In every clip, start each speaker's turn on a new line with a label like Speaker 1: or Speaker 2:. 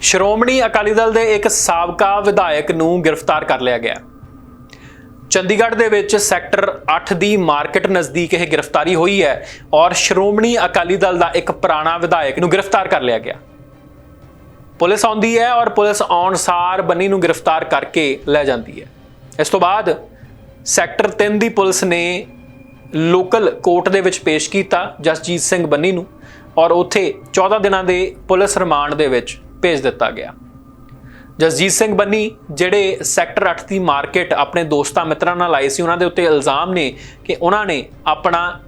Speaker 1: ਸ਼੍ਰੋਮਣੀ ਅਕਾਲੀ ਦਲ ਦੇ ਇੱਕ ਸਾਬਕਾ ਵਿਧਾਇਕ ਨੂੰ ਗ੍ਰਿਫਤਾਰ ਕਰ ਲਿਆ ਗਿਆ। ਚੰਡੀਗੜ੍ਹ ਦੇ ਵਿੱਚ ਸੈਕਟਰ 8 ਦੀ ਮਾਰਕੀਟ ਨਜ਼ਦੀਕ ਇਹ ਗ੍ਰਿਫਤਾਰੀ ਹੋਈ ਹੈ ਔਰ ਸ਼੍ਰੋਮਣੀ ਅਕਾਲੀ ਦਲ ਦਾ ਇੱਕ ਪੁਰਾਣਾ ਵਿਧਾਇਕ ਨੂੰ ਗ੍ਰਿਫਤਾਰ ਕਰ ਲਿਆ ਗਿਆ। ਪੁਲਿਸ ਆਉਂਦੀ ਹੈ ਔਰ ਪੁਲਿਸ ਆਉਣ ਸਾਰ ਬੰਨੀ ਨੂੰ ਗ੍ਰਿਫਤਾਰ ਕਰਕੇ ਲੈ ਜਾਂਦੀ ਹੈ। ਇਸ ਤੋਂ ਬਾਅਦ ਸੈਕਟਰ 3 ਦੀ ਪੁਲਿਸ ਨੇ ਲੋਕਲ ਕੋਰਟ ਦੇ ਵਿੱਚ ਪੇਸ਼ ਕੀਤਾ ਜਸਜੀਤ ਸਿੰਘ ਬੰਨੀ ਨੂੰ ਔਰ ਉੱਥੇ 14 ਦਿਨਾਂ ਦੇ ਪੁਲਿਸ ਰਿਮਾਂਡ ਦੇ ਵਿੱਚ ਭੇਜ ਦਿੱਤਾ ਗਿਆ। ਜਸਜੀਤ ਸਿੰਘ ਬੰਨੀ, ਜਿਹੜੇ ਸੈਕਟਰ 8 ਦੀ ਮਾਰਕੀਟ ਆਪਣੇ ਦੋਸਤਾਂ ਮਿੱਤਰਾਂ ਨਾਲ ਆਏ ਸੀ, ਉਹਨਾਂ ਦੇ ਉੱਤੇ ਇਲਜ਼ਾਮ ਨੇ ਕਿ ਉਹਨਾਂ ਨੇ ਆਪਣਾ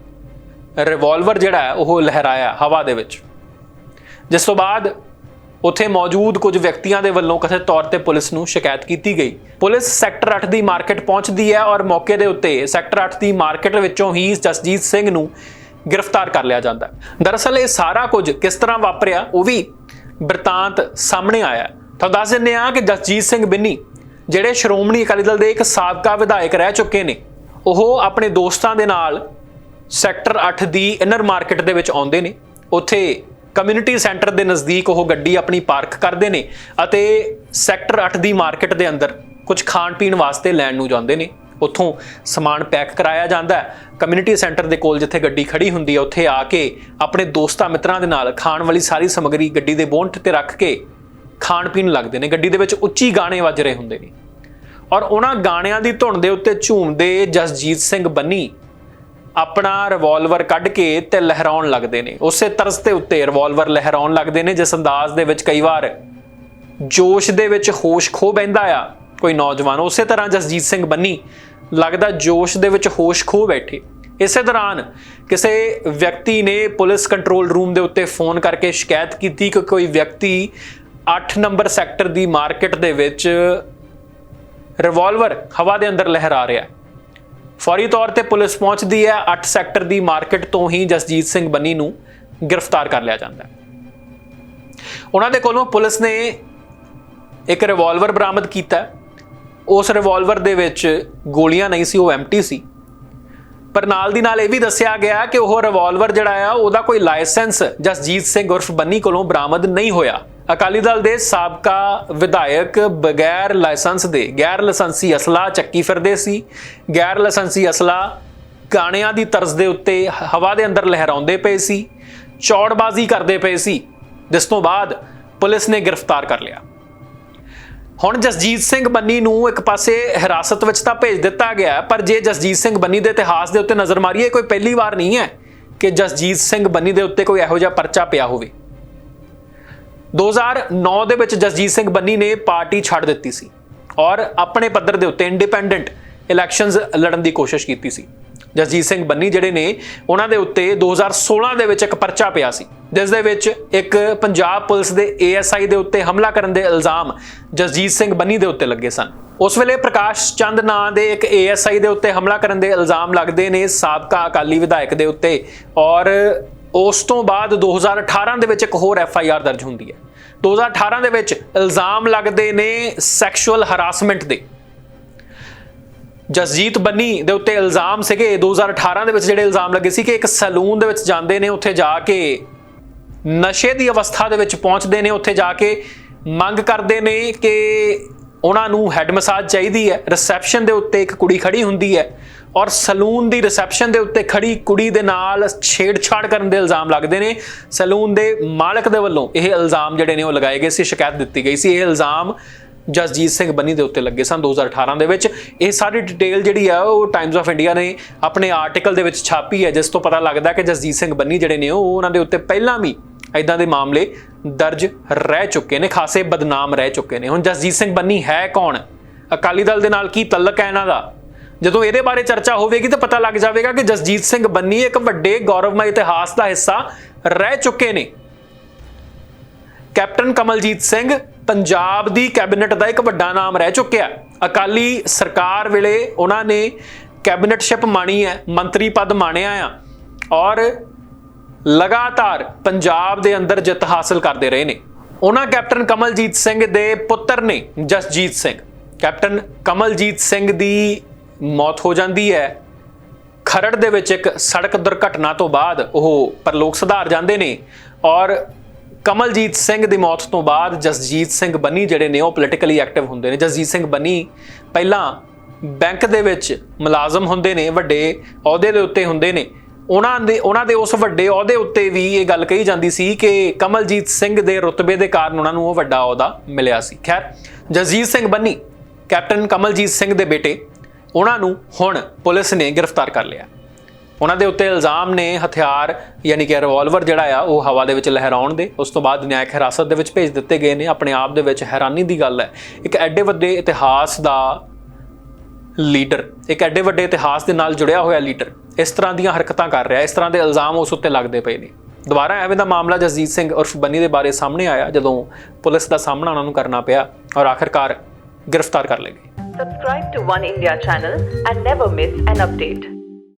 Speaker 1: ਰਿਵਾਲਵਰ ਜਿਹੜਾ ਹੈ, ਉਹ ਲਹਿਰਾਇਆ ਹਵਾ ਦੇ ਵਿੱਚ। ਜਿਸ ਤੋਂ ਬਾਅਦ ਉੱਥੇ ਮੌਜੂਦ ਕੁਝ ਵਿਅਕਤੀਆਂ ਦੇ ਵੱਲੋਂ ਕਥਿਤ ਤੌਰ ਤੇ ਪੁਲਿਸ ਨੂੰ ਸ਼ਿਕਾਇਤ ਕੀਤੀ ਗਈ। ਪੁਲਿਸ ਸੈਕਟਰ 8 ਦੀ ਮਾਰਕੀਟ ਪਹੁੰਚਦੀ ਹੈ ਔਰ ਮੌਕੇ ਦੇ ਉੱਤੇ ਸੈਕਟਰ 8 ਦੀ ਮਾਰਕੀਟ ਵਿੱਚੋਂ ਹੀ ਜਸਜੀਤ ਸਿੰਘ ਨੂੰ ਗ੍ਰਿਫਤਾਰ ਕਰ ਲਿਆ ਜਾਂਦਾ ਹੈ। ਦਰਅਸਲ ਇਹ ਸਾਰਾ ਕੁਝ ਕਿਸ ਤਰ੍ਹਾਂ ਵਾਪਰਿਆ, ਉਹ ਵੀ ਬਿਰਤਾਂਤ ਸਾਹਮਣੇ ਆਇਆ ਤੁਹਾਨੂੰ ਦੱਸ ਦਿੰਦੇ ਹਾਂ ਕਿ ਜਸਜੀਤ ਸਿੰਘ ਬਿੰਨੀ, ਜਿਹੜੇ ਸ਼੍ਰੋਮਣੀ ਅਕਾਲੀ ਦਲ ਦੇ ਇੱਕ ਸਾਬਕਾ ਵਿਧਾਇਕ ਰਹਿ ਚੁੱਕੇ ਨੇ, ਉਹ ਆਪਣੇ ਦੋਸਤਾਂ ਦੇ ਨਾਲ ਸੈਕਟਰ 8 ਦੀ ਇਨਰ ਮਾਰਕੀਟ ਦੇ ਵਿੱਚ ਆਉਂਦੇ ਨੇ। ਉੱਥੇ ਕਮਿਊਨਿਟੀ ਸੈਂਟਰ ਦੇ ਨਜ਼ਦੀਕ ਉਹ ਗੱਡੀ ਆਪਣੀ ਪਾਰਕ ਕਰਦੇ ਨੇ ਅਤੇ ਸੈਕਟਰ 8 ਦੀ ਮਾਰਕੀਟ ਦੇ ਅੰਦਰ ਕੁਝ ਖਾਣ ਪੀਣ ਵਾਸਤੇ ਲੈਣ ਨੂੰ ਜਾਂਦੇ ਨੇ। ਉੱਥੋਂ ਸਮਾਨ ਪੈਕ ਕਰਾਇਆ ਜਾਂਦਾ ਹੈ। ਕਮਿਊਨਿਟੀ ਸੈਂਟਰ ਦੇ ਕੋਲ ਜਿੱਥੇ ਗੱਡੀ ਖੜੀ ਹੁੰਦੀ ਹੈ, ਉੱਥੇ ਆ ਕੇ ਆਪਣੇ ਦੋਸਤਾਂ ਮਿੱਤਰਾਂ ਦੇ ਨਾਲ ਖਾਣ ਵਾਲੀ ਸਾਰੀ ਸਮੱਗਰੀ ਗੱਡੀ ਦੇ ਬੋਨਟ ਤੇ ਰੱਖ ਕੇ ਖਾਣ ਪੀਣ ਲੱਗਦੇ ਨੇ। ਗੱਡੀ ਦੇ ਵਿੱਚ ਉੱਚੀ ਗਾਣੇ ਵੱਜ ਰਹੇ ਹੁੰਦੇ ਨੇ। ਔਰ ਉਹਨਾਂ ਗਾਣਿਆਂ ਦੀ ਧੁਨ ਦੇ ਉੱਤੇ ਝੂਮਦੇ ਜਸਜੀਤ ਸਿੰਘ ਬੰਨੀ ਆਪਣਾ ਰਿਵਾਲਵਰ ਕੱਢ ਕੇ ਤੇ ਲਹਿਰਾਉਣ ਲੱਗਦੇ ਨੇ। ਉਸੇ ਤਰਸ ਦੇ ਉੱਤੇ ਰਿਵਾਲਵਰ ਲਹਿਰਾਉਣ ਲੱਗਦੇ ਨੇ, ਜਿਸ ਅੰਦਾਜ਼ ਦੇ ਵਿੱਚ ਕਈ ਵਾਰ ਜੋਸ਼ ਦੇ ਵਿੱਚ ਹੋਸ਼ ਖੋ ਬੈਂਦਾ ਆ ਕੋਈ ਨੌਜਵਾਨ। ਉਸੇ ਤਰ੍ਹਾਂ ਜਸਜੀਤ ਸਿੰਘ ਬੰਨੀ ਲੱਗਦਾ ਜੋਸ਼ ਦੇ ਵਿੱਚ ਹੋਸ਼ ਖੋ ਬੈਠੇ। ਇਸੇ ਦੌਰਾਨ ਕਿਸੇ ਵਿਅਕਤੀ ਨੇ ਪੁਲਿਸ ਕੰਟਰੋਲ ਰੂਮ ਦੇ ਉੱਤੇ ਫੋਨ ਕਰਕੇ ਸ਼ਿਕਾਇਤ ਕੀਤੀ ਕਿ ਕੋਈ ਵਿਅਕਤੀ 8 ਨੰਬਰ ਸੈਕਟਰ ਦੀ ਮਾਰਕੀਟ ਦੇ ਵਿੱਚ ਰਿਵਾਲਵਰ ਹਵਾ ਦੇ ਅੰਦਰ ਲਹਿਰਾ ਰਿਹਾ ਹੈ। ਫੌਰੀ ਤੌਰ ਤੇ ਪੁਲਿਸ ਪਹੁੰਚਦੀ ਹੈ 8 ਸੈਕਟਰ ਦੀ ਮਾਰਕੀਟ ਤੋਂ ਹੀ ਜਸਜੀਤ ਸਿੰਘ ਬੰਨੀ ਨੂੰ ਗ੍ਰਿਫਤਾਰ ਕਰ ਲਿਆ ਜਾਂਦਾ ਹੈ। ਉਹਨਾਂ ਦੇ ਕੋਲੋਂ ਪੁਲਿਸ ਨੇ ਇੱਕ ਰਿਵਾਲਵਰ ਬਰਾਮਦ ਕੀਤਾ ਉਸ ਰਿਵਾਲਵਰ ਦੇ ਵਿੱਚ ਗੋਲੀਆਂ ਨਹੀਂ ਸੀ, ਉਹ ਐਮਟੀ ਸੀ। ਪਰ ਨਾਲ ਦੀ ਨਾਲ ਇਹ ਵੀ ਦੱਸਿਆ ਗਿਆ ਕਿ ਉਹ ਰਿਵਾਲਵਰ ਜਿਹੜਾ ਆ, ਉਹਦਾ ਕੋਈ ਲਾਇਸੈਂਸ ਜਸਜੀਤ ਸਿੰਘ ਉਰਫ ਬੰਨੀ ਕੋਲੋਂ ਬਰਾਮਦ ਨਹੀਂ ਹੋਇਆ। ਅਕਾਲੀ ਦਲ ਦੇ ਸਾਬਕਾ ਵਿਧਾਇਕ ਬਗੈਰ ਲਾਇਸੈਂਸ ਦੇ, ਗੈਰ ਲਾਇਸੈਂਸੀ ਅਸਲਾ ਚੱਕੀ ਫਿਰਦੇ ਸੀ। ਗੈਰ ਲਾਇਸੈਂਸੀ ਅਸਲਾ ਗਾਣਿਆਂ ਦੀ ਤਰਜ਼ ਦੇ ਉੱਤੇ ਹਵਾ ਦੇ ਅੰਦਰ ਲਹਿਰਾਉਂਦੇ ਪਏ ਸੀ, ਚੌੜਬਾਜ਼ੀ ਕਰਦੇ ਪਏ ਸੀ। ਜਿਸ ਤੋਂ ਬਾਅਦ ਪੁਲਿਸ ਨੇ ਗ੍ਰਿਫਤਾਰ ਕਰ ਲਿਆ। ਹੁਣ ਜਸਜੀਤ ਸਿੰਘ ਬੰਨੀ ਨੂੰ ਇੱਕ ਪਾਸੇ ਹਿਰਾਸਤ ਵਿੱਚ ਤਾਂ ਭੇਜ ਦਿੱਤਾ ਗਿਆ ਪਰ ਜੇ ਜਸਜੀਤ ਸਿੰਘ ਬੰਨੀ ਦੇ ਇਤਿਹਾਸ ਦੇ ਉੱਤੇ ਨਜ਼ਰ ਮਾਰੀਏ ਕੋਈ ਪਹਿਲੀ ਵਾਰ ਨਹੀਂ ਹੈ ਕਿ ਜਸਜੀਤ ਸਿੰਘ ਬੰਨੀ ਦੇ ਉੱਤੇ ਕੋਈ ਇਹੋ ਜਿਹਾ ਪਰਚਾ ਪਿਆ ਹੋਵੇ। 2009 ਦੇ ਵਿੱਚ ਜਸਜੀਤ ਸਿੰਘ ਬੰਨੀ ਨੇ ਪਾਰਟੀ ਛੱਡ ਦਿੱਤੀ ਸੀ ਔਰ ਆਪਣੇ ਪੱਧਰ ਦੇ ਉੱਤੇ ਇੰਡੀਪੈਂਡੈਂਟ ਇਲੈਕਸ਼ਨਸ ਲੜਨ ਦੀ ਕੋਸ਼ਿਸ਼ ਕੀਤੀ ਸੀ। ਜਸਜੀਤ ਸਿੰਘ ਬੰਨੀ ਜਿਹੜੇ ਨੇ, ਉਹਨਾਂ ਦੇ ਉੱਤੇ 2016 ਦੇ ਵਿੱਚ ਇੱਕ ਪਰਚਾ ਪਿਆ ਸੀ। ਜਿਸ ਦੇ ਵਿੱਚ ਇੱਕ ਪੰਜਾਬ ਪੁਲਿਸ ਦੇ ਏਐਸਆਈ ਦੇ ਉੱਤੇ ਹਮਲਾ ਕਰਨ ਦੇ ਇਲਜ਼ਾਮ ਜਸਜੀਤ ਸਿੰਘ ਬੰਨੀ ਦੇ ਉੱਤੇ ਲੱਗੇ ਸਨ। ਉਸ ਵੇਲੇ ਪ੍ਰਕਾਸ਼ ਚੰਦ ਨਾਂ ਦੇ ਇੱਕ ਏਐਸਆਈ ਦੇ ਉੱਤੇ ਹਮਲਾ ਕਰਨ ਦੇ ਇਲਜ਼ਾਮ ਲੱਗਦੇ ਨੇ ਸਾਬਕਾ ਅਕਾਲੀ ਵਿਧਾਇਕ ਦੇ ਉੱਤੇ ਔਰ ਉਸ ਤੋਂ ਬਾਅਦ 2018 ਦੇ ਵਿੱਚ ਇੱਕ ਹੋਰ ਐਫਆਈਆਰ ਦਰਜ ਹੁੰਦੀ ਹੈ। 2018 ਦੇ ਵਿੱਚ ਇਲਜ਼ਾਮ ਲੱਗਦੇ ਨੇ ਸੈਕਸ਼ੂਅਲ ਹਰਾਸਮੈਂਟ ਦੇ। ਜਸਜੀਤ ਬੰਨੀ ਦੇ ਉੱਤੇ ਇਲਜ਼ਾਮ ਸੀਗੇ। 2018 ਦੇ ਵਿੱਚ ਜਿਹੜੇ ਇਲਜ਼ਾਮ ਲੱਗੇ ਸੀ ਕਿ ਇੱਕ ਸੈਲੂਨ ਦੇ ਵਿੱਚ ਜਾਂਦੇ ਨੇ, ਉੱਥੇ ਜਾ ਕੇ ਨਸ਼ੇ ਦੀ ਅਵਸਥਾ ਦੇ ਵਿੱਚ ਪਹੁੰਚਦੇ ਨੇ, ਉੱਥੇ ਜਾ ਕੇ ਮੰਗ ਕਰਦੇ ਨੇ ਕਿ ਉਹਨਾਂ ਨੂੰ ਹੈਡ ਮਸਾਜ ਚਾਹੀਦੀ ਹੈ। ਰਿਸੈਪਸ਼ਨ ਦੇ ਉੱਤੇ ਇੱਕ ਕੁੜੀ ਖੜੀ ਹੁੰਦੀ ਹੈ ਔਰ ਸਲੂਨ ਦੀ ਰਿਸੈਪਸ਼ਨ ਦੇ ਉੱਤੇ ਖੜੀ ਕੁੜੀ ਦੇ ਨਾਲ ਛੇੜਛਾੜ ਕਰਨ ਦੇ ਇਲਜ਼ਾਮ ਲੱਗਦੇ ਨੇ। ਸਲੂਨ ਦੇ ਮਾਲਕ ਦੇ ਵੱਲੋਂ ਇਹ ਇਲਜ਼ਾਮ ਜਿਹੜੇ ਨੇ ਉਹ ਲਗਾਏ ਗਏ ਸੀ, ਸ਼ਿਕਾਇਤ ਦਿੱਤੀ ਗਈ ਸੀ। ਇਹ ਇਲਜ਼ਾਮ ਜਸਜੀਤ ਸਿੰਘ ਬੰਨੀ ਦੇ ਉੱਤੇ ਲੱਗੇ ਸਨ 2018 ਦੇ ਵਿੱਚ। ਇਹ ਸਾਰੀ ਡਿਟੇਲ ਜਿਹੜੀ ਆ, ਉਹ ਟਾਈਮਸ ਆਫ ਇੰਡੀਆ ਨੇ ਆਪਣੇ ਆਰਟੀਕਲ ਦੇ ਵਿੱਚ ਛਾਪੀ ਹੈ, ਜਿਸ ਤੋਂ ਪਤਾ ਲੱਗਦਾ ਕਿ ਜਸਜੀਤ ਸਿੰਘ ਬੰਨੀ ਜਿਹੜੇ ਨੇ, ਉਹ ਉਹਨਾਂ ਦੇ ਉੱਤੇ ਪਹਿਲਾਂ ਵੀ ਇਦਾਂ ਦੇ ਮਾਮਲੇ ਦਰਜ ਰਹਿ ਚੁੱਕੇ ਨੇ, ਖਾਸੇ ਬਦਨਾਮ ਰਹਿ ਚੁੱਕੇ ਨੇ। ਹੁਣ ਜਸਜੀਤ ਸਿੰਘ ਬੰਨੀ ਹੈ ਕੌਣ? ਅਕਾਲੀ ਦਲ ਦੇ ਨਾਲ ਕੀ ਤਲਕ ਹੈ ਇਹਨਾਂ ਦਾ? ਜਦੋਂ ਇਹਦੇ ਬਾਰੇ ਚਰਚਾ ਹੋਵੇਗੀ ਤਾਂ ਪਤਾ ਲੱਗ ਜਾਵੇਗਾ ਕਿ ਜਸਜੀਤ ਸਿੰਘ ਬੰਨੀ ਇੱਕ ਵੱਡੇ ਗੌਰਵਮਈ ਇਤਿਹਾਸ ਦਾ ਹਿੱਸਾ ਰਹਿ ਚੁੱਕੇ ਨੇ। ਕੈਪਟਨ ਕਮਲਜੀਤ ਸਿੰਘ ਪੰਜਾਬ ਦੀ ਕੈਬਨਿਟ ਦਾ ਇੱਕ ਵੱਡਾ ਨਾਮ ਰਹਿ ਚੁੱਕਿਆ ਅਕਾਲੀ ਸਰਕਾਰ ਵੇਲੇ ਉਹਨਾਂ ਨੇ ਕੈਬਨਿਟਸ਼ਿਪ ਮਾਣੀ ਹੈ, ਮੰਤਰੀ ਪਦ ਮਾਣਿਆ ਆ ਔਰ ਲਗਾਤਾਰ ਪੰਜਾਬ ਦੇ ਅੰਦਰ ਜਿੱਤ ਹਾਸਲ ਕਰਦੇ ਰਹੇ ਨੇ। ਉਹਨਾਂ ਕੈਪਟਨ ਕਮਲਜੀਤ ਸਿੰਘ ਦੇ ਪੁੱਤਰ ਨੇ ਜਸਜੀਤ ਸਿੰਘ। ਕੈਪਟਨ ਕਮਲਜੀਤ ਸਿੰਘ ਦੀ ਮੌਤ ਹੋ ਜਾਂਦੀ ਹੈ। ਖਰੜ ਦੇ ਵਿੱਚ ਇੱਕ ਸੜਕ ਦੁਰਘਟਨਾ ਤੋਂ ਬਾਅਦ ਉਹ ਪਰਲੋਕ ਸੁਧਾਰ ਜਾਂਦੇ ਨੇ ਔਰ ਕਮਲਜੀਤ ਸਿੰਘ ਦੀ ਮੌਤ ਤੋਂ ਬਾਅਦ ਜਸਜੀਤ ਸਿੰਘ ਬੰਨੀ ਜਿਹੜੇ ਨੇ ਉਹ ਪੋਲੀਟੀਕਲੀ ਐਕਟਿਵ ਹੁੰਦੇ ਨੇ। ਜਸਜੀਤ ਸਿੰਘ ਬੰਨੀ ਪਹਿਲਾਂ ਬੈਂਕ ਦੇ ਵਿੱਚ ਮੁਲਾਜ਼ਮ ਹੁੰਦੇ ਨੇ, ਵੱਡੇ ਅਹੁਦੇ ਦੇ ਉੱਤੇ ਹੁੰਦੇ ਨੇ। ਉਹਨਾਂ ਦੇ ਉਹਨਾਂ ਦੇ ਉਸ ਵੱਡੇ ਅਹੁਦੇ ਉੱਤੇ ਵੀ ਇਹ ਗੱਲ ਕਹੀ ਜਾਂਦੀ ਸੀ ਕਿ ਕਮਲਜੀਤ ਸਿੰਘ ਦੇ ਰੁਤਬੇ ਦੇ ਕਾਰਨ ਉਹਨਾਂ ਨੂੰ ਉਹ ਵੱਡਾ ਅਹੁਦਾ ਮਿਲਿਆ ਸੀ। ਖੈਰ, ਜਸਜੀਤ ਸਿੰਘ ਬੰਨੀ, ਕੈਪਟਨ ਕਮਲਜੀਤ ਸਿੰਘ ਦੇ ਬੇਟੇ, ਉਹਨਾਂ ਨੂੰ ਹੁਣ ਪੁਲਿਸ ਨੇ ਗ੍ਰਿਫਤਾਰ ਕਰ ਲਿਆ। ਉਹਨਾਂ ਦੇ ਉੱਤੇ ਇਲਜ਼ਾਮ ਨੇ ਹਥਿਆਰ, ਯਾਨੀ ਕਿ ਰਿਵਾਲਵਰ ਜਿਹੜਾ ਆ, ਉਹ ਹਵਾ ਦੇ ਵਿੱਚ ਲਹਿਰਾਉਣ ਦੇ, ਉਸ ਤੋਂ ਬਾਅਦ ਨਿਆਇਕ ਹਿਰਾਸਤ ਦੇ ਵਿੱਚ ਭੇਜ ਦਿੱਤੇ ਗਏ ਨੇ, ਆਪਣੇ ਆਪ ਦੇ ਵਿੱਚ ਹੈਰਾਨੀ ਦੀ ਗੱਲ ਹੈ। ਇੱਕ ਐਡੇ ਵੱਡੇ ਇਤਿਹਾਸ ਦਾ ਲੀਡਰ, ਇੱਕ ਐਡੇ ਵੱਡੇ ਇਤਿਹਾਸ ਦੇ ਨਾਲ ਜੁੜਿਆ ਹੋਇਆ ਲੀਡਰ, ਇਸ ਤਰ੍ਹਾਂ ਦੀਆਂ ਹਰਕਤਾਂ ਕਰ ਰਿਹਾ, ਇਸ ਤਰ੍ਹਾਂ ਦੇ ਇਲਜ਼ਾਮ ਉਸ ਉੱਤੇ ਲੱਗਦੇ ਪਏ ਨੇ। ਦੁਬਾਰਾ ਐਵੇਂ ਦਾ ਮਾਮਲਾ ਜਸਜੀਤ ਸਿੰਘ ਉਰਫ ਬੰਨੀ ਦੇ ਬਾਰੇ ਸਾਹਮਣੇ ਆਇਆ, ਜਦੋਂ ਪੁਲਿਸ ਦਾ ਸਾਹਮਣਾ ਉਹਨਾਂ ਨੂੰ ਕਰਨਾ ਪਿਆ ਔਰ ਆਖਰਕਾਰ ਗ੍ਰਿਫਤਾਰ ਕਰ ਲਏ ਗਏ।
Speaker 2: Subscribe to One India channel and never miss an update.